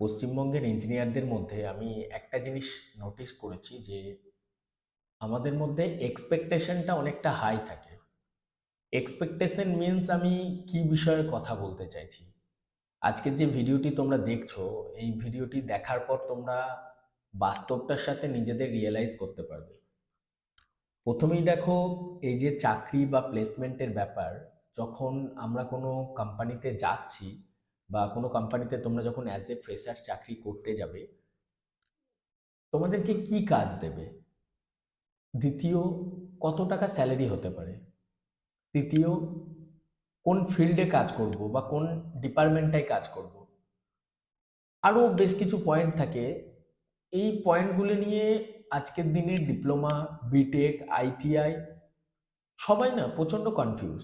পশ্চিমবঙ্গের ইঞ্জিনিয়ারদের মধ্যে আমি একটা জিনিস নোটিস করেছি যে, আমাদের মধ্যে এক্সপেকটেশনটা অনেকটা হাই থাকে। এক্সপেকটেশন মিন্স আমি কি বিষয়ে কথা বলতে চাইছি? আজকের যে ভিডিওটি তোমরা দেখছ, এই ভিডিওটি দেখার পর তোমরা বাস্তবটার সাথে নিজেদের রিয়েলাইজ করতে পারবে। প্রথমেই দেখো, এই যে চাকরি বা প্লেসমেন্টের ব্যাপার, যখন আমরা কোনো কোম্পানিতে যাচ্ছি বা কোনো কোম্পানিতে তোমরা যখন অ্যাজ এ ফ্রেশার চাকরি করতে যাবে, তোমাদেরকে কি কাজ দেবে? দ্বিতীয়, কত টাকা স্যালারি হতে পারে? তৃতীয়, কোন ফিল্ডে কাজ করব বা কোন ডিপার্টমেন্টটায় কাজ করব? আরও বেশ কিছু পয়েন্ট থাকে। এই পয়েন্টগুলি নিয়ে আজকের দিনে ডিপ্লোমা বিটেক আইটিআই সবাই না প্রচণ্ড কনফিউজ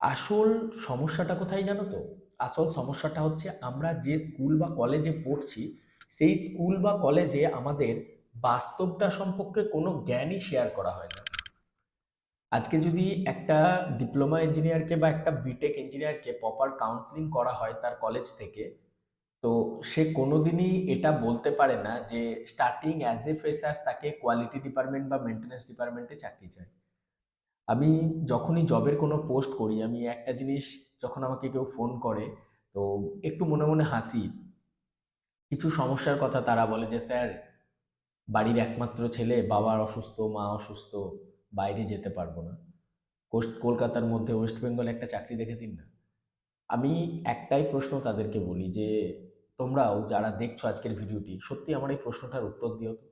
আসল সমস্যাটা কোথায় জানো তো? আসল সমস্যাটা হচ্ছে আমরা যে স্কুল বা কলেজে পড়ছি, সেই স্কুল বা কলেজে আমাদের বাস্তবটা সম্পর্কে কোনো জ্ঞানই শেয়ার করা হয় না। আজকে যদি একটা ডিপ্লোমা ইঞ্জিনিয়ারকে বা একটা বিটেক ইঞ্জিনিয়ারকে প্রপার কাউন্সিলিং করা হয় তার কলেজ থেকে, তো সে কোনোদিনই এটা বলতে পারে না যে স্টার্টিং অ্যাজ এ ফ্রেশার্স তাকে কোয়ালিটি ডিপার্টমেন্ট বা মেনটেন্যান্স ডিপার্টমেন্টে চাকরি চাই। আমি যখনই জবের কোনো পোস্ট করি, আমি একটা জিনিস যখন আমাকে কেউ ফোন করে, তো একটু মনে মনে হাসি। কিছু সমস্যার কথা তারা বলে যে, স্যার, বাড়ির একমাত্র ছেলে বাবার অসুস্থ, মা অসুস্থ, বাইরে যেতে পারব না। কোস্ট, কলকাতার মধ্যে ওয়েস্ট বেঙ্গলে একটা চাকরি দেখে দিন না। আমি একটাই প্রশ্ন তাদেরকে বলি যে, তোমরাও যারা দেখছ আজকের ভিডিওটি সত্যি আমার এই প্রশ্নটার উত্তর দিও তো।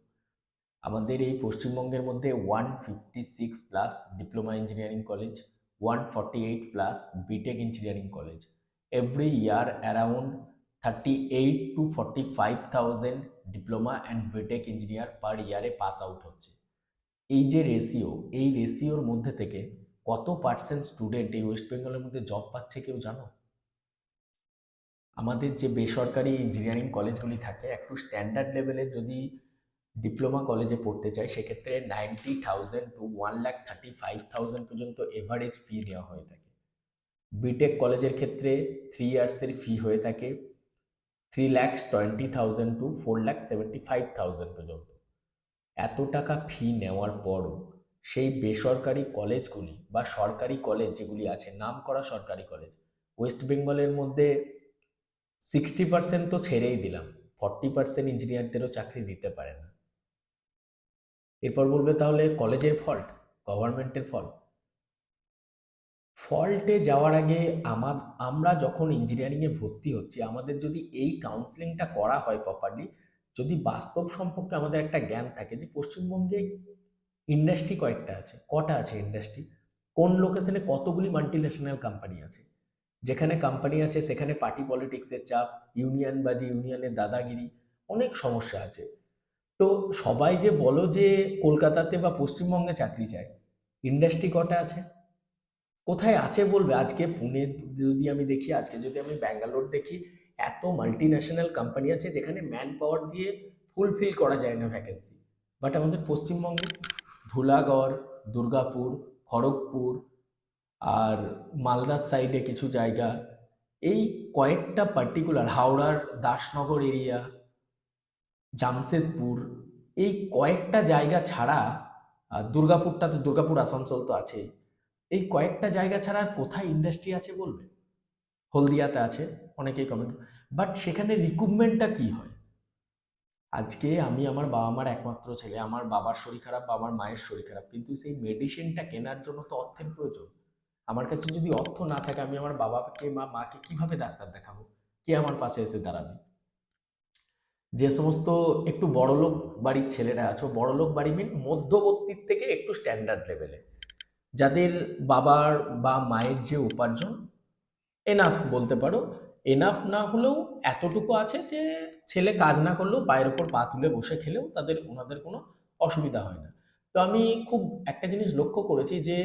আমাদের এই পশ্চিমবঙ্গের মধ্যে one fifty six plus diploma engineering college one forty eight plus B Tech engineering college every year around thirty eight to forty five thousand diploma and B Tech engineer per ইয়ারে পাস আউট হচ্ছে। এই যে ratio এই রেশিওর মধ্যে থেকে কত percent student এই West বেঙ্গলের মধ্যে জব পাচ্ছে কেউ জানো? আমাদের যে বেসরকারি ইঞ্জিনিয়ারিং কলেজগুলি থাকে, একটু স্ট্যান্ডার্ড লেভেলের যদি ডিপ্লোমা কলেজে পড়তে চাই, সেক্ষেত্রে ninety thousand to one lakh thirty five thousand পর্যন্ত এভারেজ ফি দেওয়া হয়ে থাকে। বিটেক কলেজের ক্ষেত্রে থ্রি ইয়ার্সের ফি হয়ে থাকে three lakhs twenty thousand to four lakh seventy five thousand পর্যন্ত। এত টাকা ফি নেওয়ার পরও সেই বেসরকারি কলেজগুলি বা সরকারি কলেজ যেগুলি আছে নাম করা সরকারি কলেজ ওয়েস্ট বেঙ্গলের মধ্যে সিক্সটি পার্সেন্ট তো ছেড়েই দিলাম ফর্টি পার্সেন্ট ইঞ্জিনিয়ারদেরও চাকরি দিতে পারে না। এরপর বলবে তাহলে কলেজের ফল্ট গভর্নমেন্টের ফল্ট ফল্টে যাওয়ার আগে আমার আমরা যখন ইঞ্জিনিয়ারিংয়ে ভর্তি হচ্ছি, আমাদের যদি এই কাউন্সিলিংটা করা হয় প্রপারলি যদি বাস্তব সম্পর্কে আমাদের একটা জ্ঞান থাকে যে পশ্চিমবঙ্গে ইন্ডাস্ট্রি কয়েকটা আছে, কটা আছে ইন্ডাস্ট্রি কোন লোকেশনে কতগুলি মাল্টিন্যাশনাল কোম্পানি আছে? যেখানে কোম্পানি আছে, সেখানে পার্টি পলিটিক্সের চাপ ইউনিয়ন বাজি ইউনিয়নের দাদাগিরি, অনেক সমস্যা আছে। তো সবাই যে বলো যে কলকাতাতে বা পশ্চিমবঙ্গে চাকরি চায় ইন্ডাস্ট্রি কটা আছে? কোথায় আছে বলবে? আজকে পুনে যদি আমি দেখি, আজকে যদি আমি ব্যাঙ্গালোর দেখি, এত মাল্টি ন্যাশনাল কোম্পানি আছে যেখানে ম্যান পাওয়ার দিয়ে ফুলফিল করা যায় না ভ্যাকেন্সি বাট আমাদের পশ্চিমবঙ্গে ধুলাগড়, দুর্গাপুর, খড়গপুর আর মালদার সাইডে কিছু জায়গা, এই কয়েকটা পার্টিকুলার হাওড়ার দাসনগর এরিয়া জামশেদপুর, এই কয়েকটা জায়গা ছাড়া দুর্গাপুরটা তো দুর্গাপুর আসানসোল তো আছেই। এই কয়েকটা জায়গা ছাড়া আর কোথায় ইন্ডাস্ট্রি আছে বলবে? হলদিয়াতে আছে, অনেকেই কমেন্ট বাট সেখানে রিক্রুটমেন্টটা কি হয়? আজকে আমি আমার বাবা মার একমাত্র ছেলে, আমার বাবার শরীর খারাপ বা আমার মায়ের শরীর খারাপ, কিন্তু সেই মেডিসিনটা কেনার জন্য তো অর্থের প্রয়োজন। আমার কাছে যদি অর্থ না থাকে, আমি আমার বাবাকে, মা, মাকে কীভাবে ডাক্তার দেখাবো? কে আমার পাশে এসে দাঁড়াবে? যে সমস্ত একটু বড়লোক বাড়ির ছেলেরা আছো বড়লোক বাড়ি মিন মধ্যবর্তীর থেকে একটু স্ট্যান্ডার্ড লেভেলে যাদের বাবার বা মায়ের যে উপার্জন এনাফ বলতে পারো এনাফ না হলেও এতটুকু আছে যে ছেলে কাজ না করলেও পায়ের ওপর পা তুলে বসে খেলেও তাদের, ওনাদের কোনো অসুবিধা হয় না। তো আমি খুব একটা জিনিস লক্ষ্য করেছি যে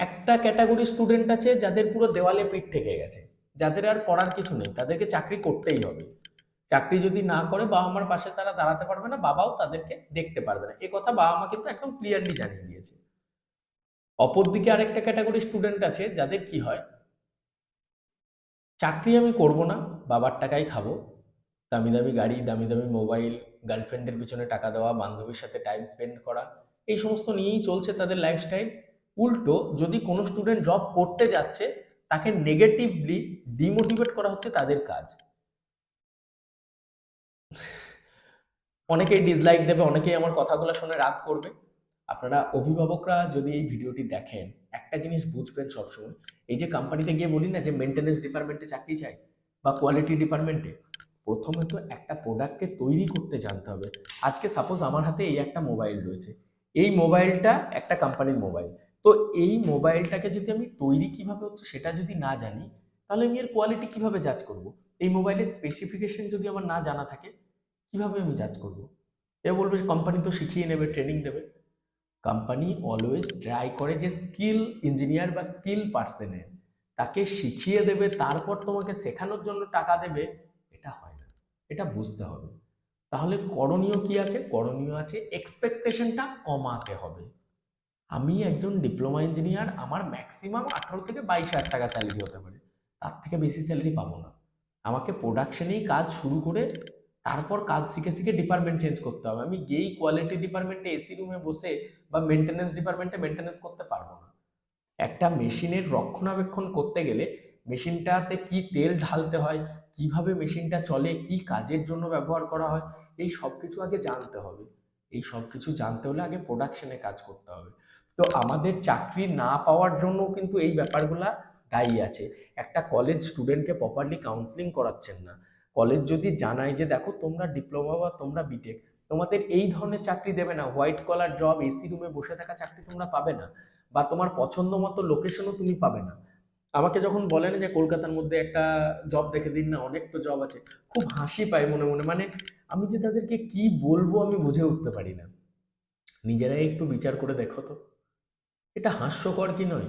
একটা ক্যাটাগরি স্টুডেন্ট আছে যাদের পুরো দেওয়ালে পিঠ থেকে গেছে, যাদের আর করার কিছু নেই, তাদেরকে চাকরি করতেই হবে। চাকরি যদি না করে বাবা মার পাশে তারা দাঁড়াতে পারবে না, বাবাও তাদেরকে দেখতে পারবে না। এ কথা বাবা মা কিন্তু একদম ক্লিয়ারলি জানিয়ে দিয়েছে। অপরদিকে আরেকটা ক্যাটাগরি স্টুডেন্ট আছে, যাদের কি হয়? চাকরি আমি করব না, বাবার টাকাই খাব। দামি দামি গাড়ি, দামি দামি মোবাইল গার্লফ্রেন্ডের পিছনে টাকা দেওয়া, বান্ধবীর সাথে টাইম স্পেন্ড করা, এই সমস্ত নিয়েই চলছে তাদের লাইফস্টাইল উল্টো যদি কোনো স্টুডেন্ট জব করতে যাচ্ছে, তাকে নেগেটিভলি ডিমোটিভেট করা হচ্ছে তাদের কাজ। অনেকেই ডিসলাইক দেবে, অনেকেই আমার কথাগুলো শুনে রাগ করবে। আপনারা অভিভাবকরা যদি এই ভিডিওটি দেখেন, একটা জিনিস বুঝবেন সবসময়, এই যে কোম্পানিতে গিয়ে বলি না যে মেনটেন্যান্স ডিপার্টমেন্টে চাকরি চাই বা কোয়ালিটি ডিপার্টমেন্টে প্রথমে তো একটা প্রোডাক্টকে তৈরি করতে জানতে হবে। আজকে সাপোজ আমার হাতে এই একটা মোবাইল রয়েছে, এই মোবাইলটা একটা কোম্পানির মোবাইল তো এই মোবাইলটাকে যদি আমি তৈরি কীভাবে হচ্ছে সেটা যদি না জানি, তাহলে আমি এর কোয়ালিটি কীভাবে জাজ করব? এই মোবাইলের স্পেসিফিকেশন যদি আমার না জানা থাকে কীভাবে আমি জাজ করব? এ বলবে কোম্পানি তো শিখিয়ে নেবে ট্রেনিং দেবে। কোম্পানি অলওয়েজ ট্রাই করে যে স্কিল ইঞ্জিনিয়ার বা স্কিল পার্সনের তাকে শিখিয়ে দেবে, তারপর তোমাকে শেখানোর জন্য টাকা দেবে, এটা হয় না। এটা বুঝতে হবে। তাহলে করণীয় কি আছে? করণীয় আছে এক্সপেকটেশনটা কমাতে হবে। আমি একজন ডিপ্লোমা ইঞ্জিনিয়ার আমার ম্যাক্সিমাম আঠারো থেকে বাইশ হাজার টাকা স্যালারি হতে পারে। তার থেকে বেশি স্যালারি পাবো না। আমাকে প্রোডাকশনেই কাজ শুরু করে তারপর কাজ শিখে শিখে ডিপার্টমেন্ট চেঞ্জ করতে হবে। আমি গেই কোয়ালিটি ডিপার্টমেন্টে এসি রুমে বসে বা মেনটেন্যান্স ডিপার্টমেন্টে মেনটেন্যান্স করতে পারব না। একটা মেশিনের রক্ষণাবেক্ষণ করতে গেলে মেশিনটাতে কি তেল ঢালতে হয়, কীভাবে মেশিনটা চলে, কি কাজের জন্য ব্যবহার করা হয়, এই সব কিছু আগে জানতে হবে। এই সব কিছু জানতে হলে আগে প্রোডাকশনে কাজ করতে হবে। তো আমাদের চাকরি না পাওয়ার জন্য কিন্তু এই ব্যাপারগুলা দায়ী আছে। একটা কলেজ স্টুডেন্টকে প্রপারলি কাউন্সিলিং করাচ্ছেন না। কলেজ যদি জানায় যে দেখো তোমরা ডিপ্লোমা বা তোমরা বিটেক তোমাদের এই ধরনের চাকরি দেবে না। হোয়াইট কলার জব এসি রুমে বসে থাকা চাকরি তোমরা পাবে না বা তোমার পছন্দ মতো লোকেশনও তুমি পাবে না। আমাকে যখন বলেন যে কলকাতার মধ্যে একটা জব দেখে দিন না, অনেক তো জব আছে, খুব হাসি পায় মনে মনে। মানে আমি যে তাদেরকে কি বলব আমি বুঝে উঠতে পারি না। নিজেরাই একটু বিচার করে দেখো তো। এটা হাস্যকর কি নয়?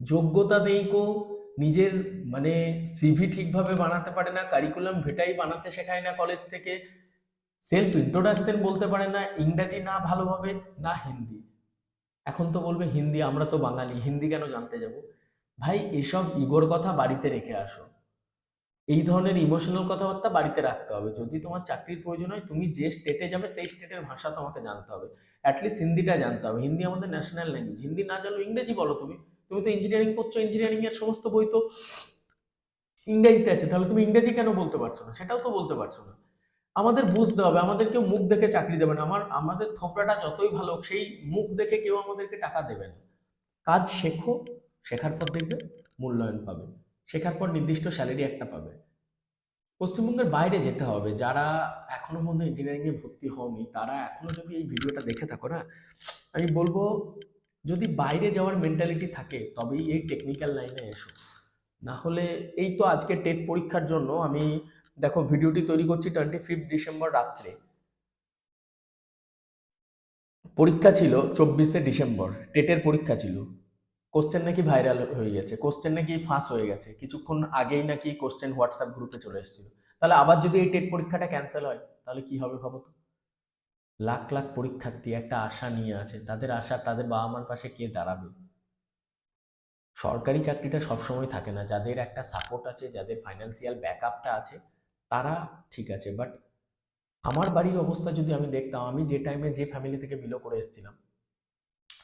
যোগ্যতা নেই কো নিজের মানে সিভি ঠিকভাবে বানাতে পারে না কারিকুলাম ভেটাই বানাতে শেখায় না কলেজ থেকে সেলফ ইন্ট্রোডাকশন বলতে পারে না, ইংরাজি না ভালোভাবে, না হিন্দি। এখন তো বলবে হিন্দি, আমরা তো বাঙালি, হিন্দি কেন জানতে যাব? ভাই, এসব ইগোর কথা বাড়িতে রেখে আসো। এই ধরনের ইমোশনাল কথাবার্তা বাড়িতে রাখতে হবে। যদি তোমার চাকরির প্রয়োজন হয়, তুমি যে স্টেটে যাবে, সেই স্টেটের ভাষা তোমাকে জানতে হবে। অ্যাটলিস্ট হিন্দিটা জানতে হবে। হিন্দি আমাদের ন্যাশনাল ল্যাঙ্গুয়েজ হিন্দি না জানলেও ইংরেজি বলো তুমি। তুমি তো ইঞ্জিনিয়ারিং করছ ইঞ্জিনিয়ারিং এর সমস্ত বই তো ইংরেজিতে আছে, তাহলে তুমি ইংরেজি কেন বলতে পারছ না? সেটাও তো বলতে পারছ না। আমাদের বুঝতে হবে আমাদের কেউ মুখ দেখে চাকরি দেবে না। আমার, আমাদের থোপড়াটা যতই ভালো সেই মুখ দেখে কেউ আমাদেরকে টাকা দেবে না। কাজ শেখো, শেখার পর দেখবে মূল্যায়ন পাবে। শেখার পর নির্দিষ্ট স্যালারি একটা পাবে। পশ্চিমবঙ্গের বাইরে যেতে হবে। যারা এখনও পর্যন্ত ইঞ্জিনিয়ারিংয়ে ভর্তি হওনি, তারা এখনও যদি এই ভিডিওটা দেখে থাকো না, আমি বলব যদি বাইরে যাওয়ার মেন্টালিটি থাকে, তবেই এই টেকনিক্যাল লাইনে এসো। না হলে এই তো আজকে টেট পরীক্ষার জন্য আমি, দেখো ভিডিওটি তৈরি করছি টোয়েন্টি ফিফথ ডিসেম্বর রাত্রে। পরীক্ষা ছিল চব্বিশে ডিসেম্বর টেটের পরীক্ষা ছিল। কোশ্চেন নাকি ভাইরাল হয়ে গেছে কোশ্চেন নাকি ফাঁস হয়ে গেছে। কিছুক্ষণ আগেই নাকি কোশ্চেন হোয়াটসঅ্যাপ গ্রুপে চলে এসেছিল। তাহলে আবার যদি এই টেট পরীক্ষাটা ক্যান্সেল হয়, তাহলে কি হবে ভাবো তো? লাখ লাখ পরীক্ষার্থী একটা আশা নিয়ে আছে। তাদের আশা, তাদের বাবা মার পাশে কে দাঁড়াবে? সরকারি চাকরিটা সবসময় থাকে না। যাদের একটা সাপোর্ট আছে, যাদের ফাইন্যান্সিয়াল ব্যাকআপটা আছে, তারা ঠিক আছে। বাট আমার বাড়ির অবস্থা যদি আমি দেখতাম, আমি যে টাইমে যে ফ্যামিলি থেকে বিলো করে এসেছিলাম,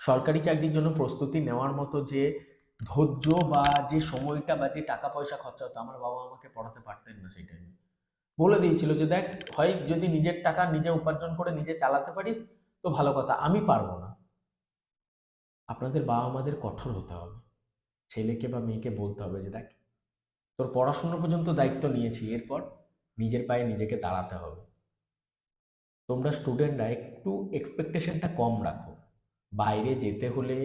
সরকারি চাকরির জন্য প্রস্তুতি নেওয়ার মতো যে ধৈর্য বা যে সময়টা বা যে টাকা পয়সা খরচা হতো, আমার বাবা আমাকে পড়াতে পারতেন না সেই টাইমে বলে দিয়েছিল যে দেখ, হয় যদি নিজের টাকা নিজে উপার্জন করে নিজে চালাতে পারিস, তো ভালো কথা, আমি পারব না। আপনাদের বাবা মাদের কঠোর হতে হবে। ছেলেকে বা মেয়েকে বলতে হবে যে দেখ, তোর পড়াশোনা পর্যন্ত দায়িত্ব নিয়েছি, এরপর নিজের পায়ে নিজেকে দাঁড়াতে হবে। তোমরা স্টুডেন্টরা একটু এক্সপেকটেশনটা কম রাখো। বাইরে যেতে হলে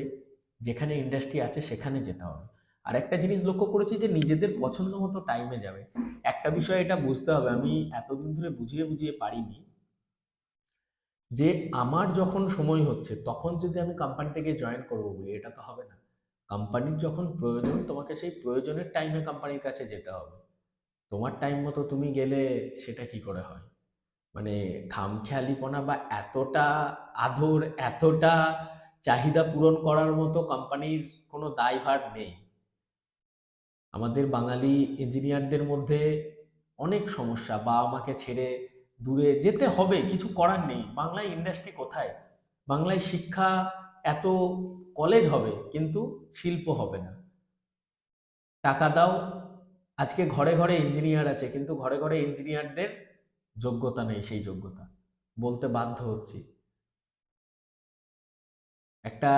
যেখানে ইন্ডাস্ট্রি আছে সেখানে যেতে হবে। আর একটা জিনিস লক্ষ্য করেছি যে নিজেদের পছন্দ মতো টাইমে যাবে। একটা বিষয় এটা বুঝতে হবে, আমি এতদিন ধরে বুঝিয়ে বুঝিয়ে পারিনি যে আমার যখন সময় হচ্ছে, তখন যদি আমি কোম্পানি থেকে জয়েন করব বলি, এটা তো হবে না। কোম্পানির যখন প্রয়োজন, তোমাকে সেই প্রয়োজনের টাইমে কোম্পানির কাছে যেতে হবে। তোমার টাইম মতো তুমি গেলে সেটা কি করে হয়? মানে খামখেয়ালিপনা বা এতটা আদর, এতটা চাহিদা পূরণ করার মতো কোম্পানির কোনো দায়ভার নেই। আমাদের বাঙালি ইঞ্জিনিয়ারদের মধ্যে অনেক সমস্যা বাবা মাকে ছেড়ে দূরে যেতে হবে, কিছু করার নেই। বাংলায় ইন্ডাস্ট্রি কোথায়? বাংলায় শিক্ষা এত কলেজ হবে, কিন্তু শিল্প হবে না। টাকা দাও, আজকে ঘরে ঘরে ইঞ্জিনিয়ার আছে, কিন্তু ঘরে ঘরে ইঞ্জিনিয়ারদের যোগ্যতা নেই, সেই যোগ্যতা। বলতে বাধ্য হচ্ছি। একটা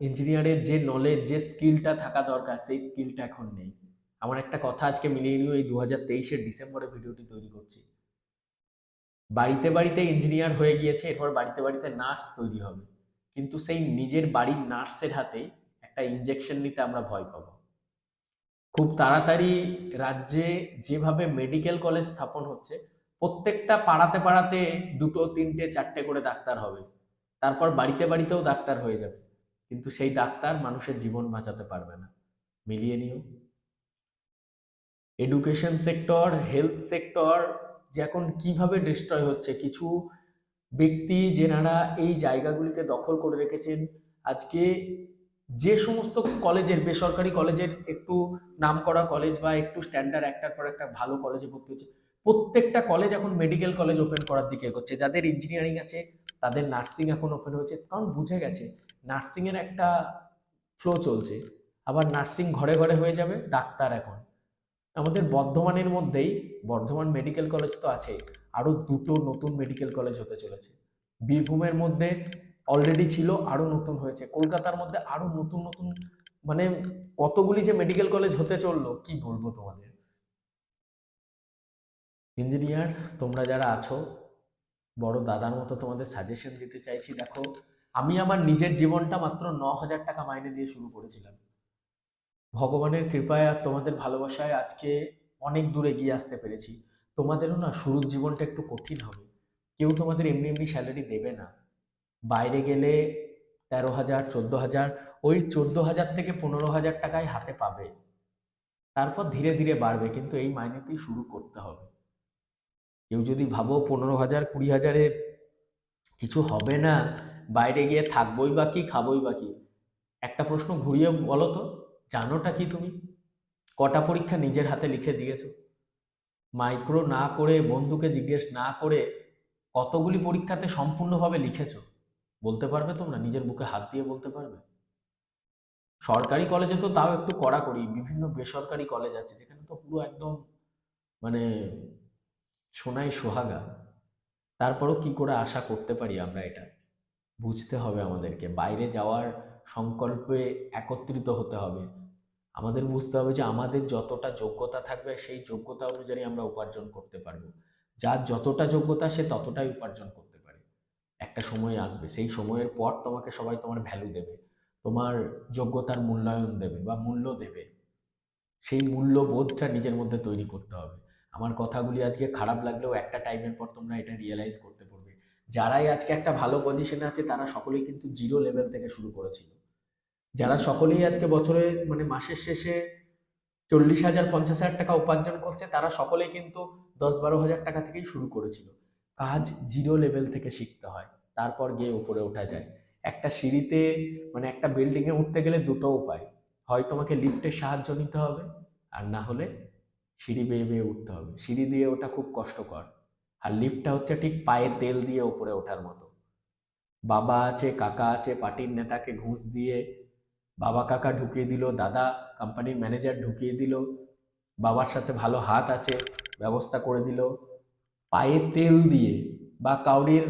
ইঞ্জিনিয়ারের যে নলেজ যে স্কিলটা থাকা দরকার, সেই স্কিলটা এখন নেই। আমার একটা কথা আজকে মিলিয়ে নিও, এই দু হাজার তেইশের ডিসেম্বরে ভিডিওটি তৈরি করছি। বাড়িতে বাড়িতে ইঞ্জিনিয়ার হয়ে গিয়েছে, এরপর বাড়িতে বাড়িতে নার্স তৈরি হবে। কিন্তু সেই নিজের বাড়ির নার্সের হাতে একটা ইঞ্জেকশন নিতে আমরা ভয় পাবো। খুব তাড়াতাড়ি রাজ্যে যেভাবে মেডিকেল কলেজ স্থাপন হচ্ছে, প্রত্যেকটা পাড়াতে পাড়াতে দুটো, তিনটে, চারটে করে ডাক্তার হবে। তারপর বাড়িতে বাড়িতেও ডাক্তার হয়ে যাবে। কিন্তু সেই ডাক্তার মানুষের জীবন বাঁচাতে পারবে না। মিলিয়ে নিও। এডুকেশন সেক্টর হেলথ সেক্টর যে এখন কীভাবে ডিস্ট্রয় হচ্ছে, কিছু ব্যক্তি যেনারা এই জায়গাগুলিকে দখল করে রেখেছেন। আজকে যে সমস্ত কলেজের, বেসরকারি কলেজের একটু নাম করা কলেজ বা একটু স্ট্যান্ডার্ড একটার পর একটা ভালো কলেজে ভর্তি হচ্ছে, প্রত্যেকটা কলেজ এখন মেডিকেল কলেজ ওপেন করার দিকে এগোচ্ছে। যাদের ইঞ্জিনিয়ারিং আছে, তাদের নার্সিং এখন ওপেন হয়েছে। কারণ বুঝে গেছে নার্সিংয়ের একটা ফ্লো চলছে। আবার নার্সিং ঘরে ঘরে হয়ে যাবে ডাক্তার এখন। আমাদের বর্ধমানের মধ্যেই বর্ধমান মেডিকেল কলেজ তো আছেই আরও দুটো নতুন মেডিকেল কলেজ হতে চলেছে। বীরভূমের মধ্যে অলরেডি ছিল আরও নতুন হয়েছে। কলকাতার মধ্যে আরও নতুন নতুন মানে কতগুলি যে মেডিকেল কলেজ হতে চলল, কি বলব তোমাদের? ইঞ্জিনিয়ার তোমরা যারা আছো, বড় দাদার মতো তোমাদের সাজেশন দিতে চাইছি, দেখো। আমি আমার নিজের জীবনটা মাত্র ন হাজার টাকা মাইনে দিয়ে শুরু করেছিলাম। ভগবানের কৃপায় আর তোমাদের ভালোবাসায় আজকে অনেক দূরে এগিয়ে আসতে পেরেছি। তোমাদেরও না শুরুর জীবনটা একটু কঠিন হবে। কেউ তোমাদের এমনি এমনি স্যালারি দেবে না। বাইরে গেলে তেরো হাজার, চোদ্দ হাজার, ওই চোদ্দ হাজার থেকে পনেরো হাজার টাকায় হাতে পাবে। তারপর ধীরে ধীরে বাড়বে, কিন্তু এই মাইনেতেই শুরু করতে হবে। কেউ যদি ভাবো পনেরো হাজার, কুড়ি হাজারে কিছু হবে না বাইরে গিয়ে থাকবোই বা কি, খাবই বা কি? একটা প্রশ্ন ঘুরিয়ে বলো তো, জানোটা কি তুমি? কটা পরীক্ষা নিজের হাতে লিখে দিয়েছ? মাইক্রো না করে, বন্ধুকে জিজ্ঞেস না করে কতগুলি পরীক্ষাতে সম্পূর্ণভাবে লিখেছো? বলতে পারবে তোমরা? নিজের বুকে হাত দিয়ে বলতে পারবে? সরকারি কলেজে তো তাও একটু কড়াকড়ি বিভিন্ন বেসরকারি কলেজ আছে, যেখানে তো পুরো একদম মানে সোনাই সোহাগা। তারপরও কি করে আশা করতে পারি আমরা এটা? বুঝতে হবে আমাদেরকে। বাইরে যাওয়ার সংকল্পে একত্রিত হতে হবে। আমাদের বুঝতে হবে যে আমাদের যতটা যোগ্যতা থাকবে, সেই যোগ্যতা অনুযায়ী আমরা উপার্জন করতে পারব। যার যতটা যোগ্যতা, সে ততটাই উপার্জন করতে পারে। একটা সময় আসবে, সেই সময়ের পর তোমাকে সবাই তোমার ভ্যালু দেবে, তোমার যোগ্যতার মূল্যায়ন দেবে বা মূল্য দেবে। সেই মূল্যবোধটা নিজের মধ্যে তৈরি করতে হবে। আমার কথাগুলি আজকে খারাপ লাগলেও একটা টাইমের পর তোমরা এটা রিয়েলাইজ করতে পারবে যারাই আজকে একটা ভালো পজিশনে আছে, তারা সকলেই কিন্তু জিরো লেভেল থেকে শুরু করেছিল। যারা সকলেই আজকে বছরে মানে মাসের শেষে চল্লিশ হাজার, পঞ্চাশ হাজার টাকা উপার্জন করছে, তারা সকলেই কিন্তু দশ বারো হাজার টাকা থেকেই শুরু করেছিল। কাজ জিরো লেভেল থেকে শিখতে হয়, তারপর গিয়ে উপরে ওঠা যায়। একটা সিঁড়িতে মানে একটা বিল্ডিংয়ে উঠতে গেলে দুটো উপায়, হয় তোমাকে লিফটের সাহায্য নিতে হবে, আর না হলে সিঁড়ি বেয়ে বেয়ে উঠতে হবে। সিঁড়ি দিয়ে ওটা খুব কষ্টকর। আর লিফটটা হচ্ছে ঠিক পায়ে তেল দিয়ে উপরে ওঠার মতো। বাবা আছে, কাকা আছে, পার্টির নেতাকে ঘুষ দিয়ে বাবা কাকা ঢুকিয়ে দিল, দাদা কোম্পানির ম্যানেজার ঢুকিয়ে দিল, বাবার সাথে ভালো হাত আছে, ব্যবস্থা করে দিল। পায়ে তেল দিয়ে বা কাউরির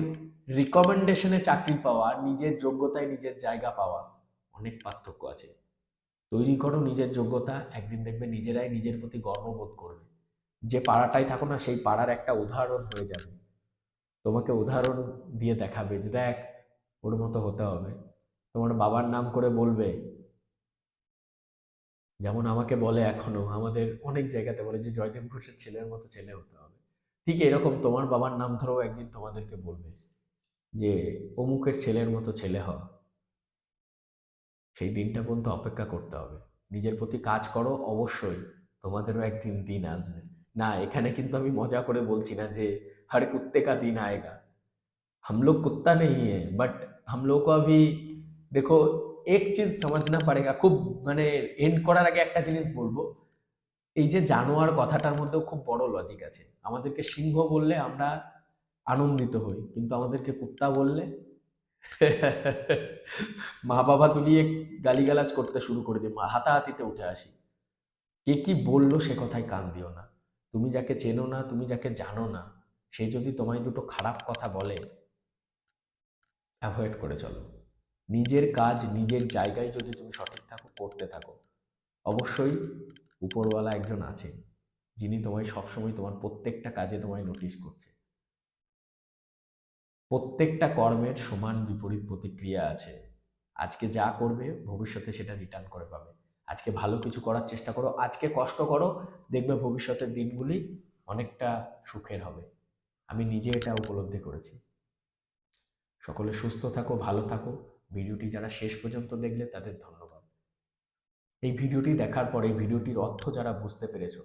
রিকমেন্ডেশনে চাকরি পাওয়া, নিজের যোগ্যতায় নিজের জায়গা পাওয়া অনেক পার্থক্য আছে। তৈরি করো নিজের যোগ্যতা, একদিন দেখবে নিজেরাই নিজের প্রতি গর্ববোধ করবে। যে পাড়াটাই থাকো না, সেই পাড়ার একটা উদাহরণ হয়ে যাবে। তোমাকে উদাহরণ দিয়ে দেখাবে যে, দেখ, ওর মতো হতে হবে। তোমার বাবার নাম করে বলবে। যেমন আমাকে বলে এখনও, আমাদের অনেক জায়গাতে বলে যে, জয়দেব ঘোষের ছেলের মতো ছেলে হতে হবে। ঠিক এরকম তোমার বাবার নাম ধরেও একদিন তোমাদেরকে বলবে যে, অমুকের ছেলের মতো ছেলে হওয়া সেই দিনটা পর্যন্ত অপেক্ষা করতে হবে। নিজের প্রতি কাজ করো, অবশ্যই তোমাদেরও একদিন দিন আসবে। না এখানে কিন্তু আমি মজা করে বলছি না যে हर कुत्ते का दिन आएगा हम लोग कुत्ता नहीं है बट हम लोग को अभी দেখো এক চিজ समझना पड़ेगा খুব মানে এন্ড করার আগে একটা জিনিস বলবো এই যে জানোয়ার কথাটার মধ্যেও খুব বড় লজিক আছে আমাদেরকে সিংহ বললে আমরা আনন্দিত হই কিন্তু আমাদেরকে কুত্তা বললে মা বাবা তুলিয়ে গালিগালাজ করতে শুরু করে দিই মা হাতাহাতিতে উঠে আসি কে কি বললো সে কথায় কান দিও না তুমি যাকে চেনো না, তুমি যাকে জানো না, সে যদি তোমায় দুটো খারাপ কথা বলে অ্যাভয়েড করে চলো। নিজের কাজ নিজের জায়গায় যদি তুমি সঠিক থাকো, করতে থাকো। অবশ্যই উপরওয়ালা একজন আছে, যিনি তোমায় সবসময় তোমার প্রত্যেকটা কাজে তোমায় নোটিশ করছে। প্রত্যেকটা কর্মের সমান বিপরীত প্রতিক্রিয়া আছে। আজকে যা করবে, ভবিষ্যতে সেটা রিটার্ন করে পাবে। আজকে ভালো কিছু করার চেষ্টা করো। আজকে কষ্ট করো, দেখবে ভবিষ্যতের দিনগুলি অনেকটা সুখের হবে। আমি নিজে এটা উপলব্ধি করেছি। সকলে সুস্থ থাকো, ভালো থাকো। ভিডিওটি যারা শেষ পর্যন্ত দেখলে তাদের ধন্যবাদ। এই ভিডিওটি দেখার পরে ভিডিওটির অর্থ যারা বুঝতে পেরেছ,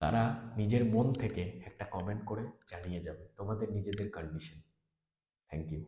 তারা নিজের মন থেকে একটা কমেন্ট করে জানিয়ে যাবে। তোমাদের নিজেদের কন্ডিশন থ্যাংক ইউ